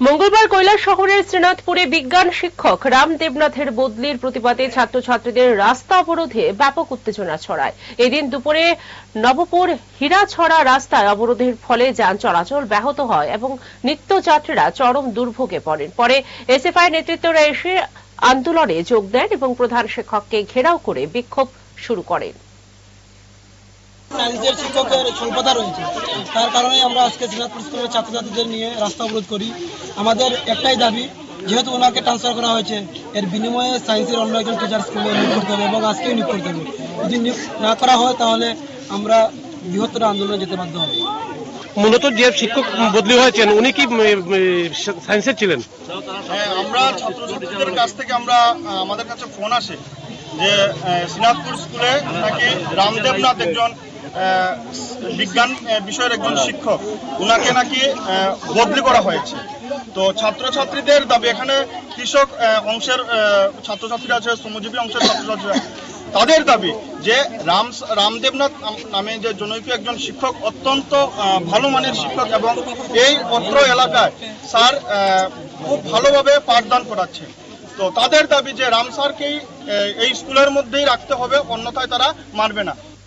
মঙ্গলবার কৈলাস শহরের শ্রীনাথপুরে বিজ্ঞান শিক্ষক রাম দেবনাথের বদলির প্রতিবাদে ছাত্রছাত্রীদের রাস্তা অবরোধে ব্যাপক উত্তেজনা ছড়ায়। এদিন দুপুরে নবপুর হীরাছড়া রাস্তায় অবরোধের ফলে যান চলাচল ব্যাহত হয় এবং নিত্যযাত্রীরা চরম দুর্ভোগে পড়েন। পরে এসএফআই নেতৃত্বরা এসে আন্দোলনে যোগ দেন এবং প্রধান শিক্ষককে ঘেরাও করে বিক্ষোভ শুরু করেন। সায়েন্সের শিক্ষকের স্বল্পতা রয়েছে। তার কারণে আমরা আজকে শ্রীনাথপুর স্কুলের ছাত্রছাত্রীদের নিয়ে রাস্তা অবরোধ করি। আমাদের একটাই দাবি যেহেতু ওনাকে ট্রান্সফার করা হয়েছে এর বিনিময়ে সায়েন্সের অন্য একজন টিচার স্কুলে নিয়োগ করতে হবে এবং আজকেই নিয়োগ করতে হবে। যদি নিয়োগ না করা হয় তাহলে আমরা বৃহত্তর আন্দোলনে যেতে বাধ্য হব। মূলত যে শিক্ষক বদলি হয়েছেন উনি কি সায়েন্সের ছিলেন? হ্যাঁ, আমরা ছাত্রছাত্রীদের কাছ থেকে আমরা আমাদের কাছে ফোন আসে যে শ্রীনাথপুর স্কুলে নাকি রামদেবনাথ একজন বিজ্ঞান বিষয়ের একজন শিক্ষক, উনাকে নাকি বদলি করা হয়েছে। তো ছাত্রছাত্রীদের দাবি, এখানে কৃষক অংশের ছাত্রছাত্রীরা আছে, শ্রমজীবী অংশের ছাত্রছাত্রীরা, তাদের দাবি যে রাম, রামদেবনাথ নামে যে জনৈক একজন শিক্ষক, অত্যন্ত ভালো মানের শিক্ষক এবং এই অত্র এলাকায় স্যার খুব ভালোভাবে পাঠদান করাচ্ছে তো তাদের দাবি যে রাম স্যারকেই এই স্কুলের মধ্যেই রাখতে হবে, অন্যথায় তারা মানবে না।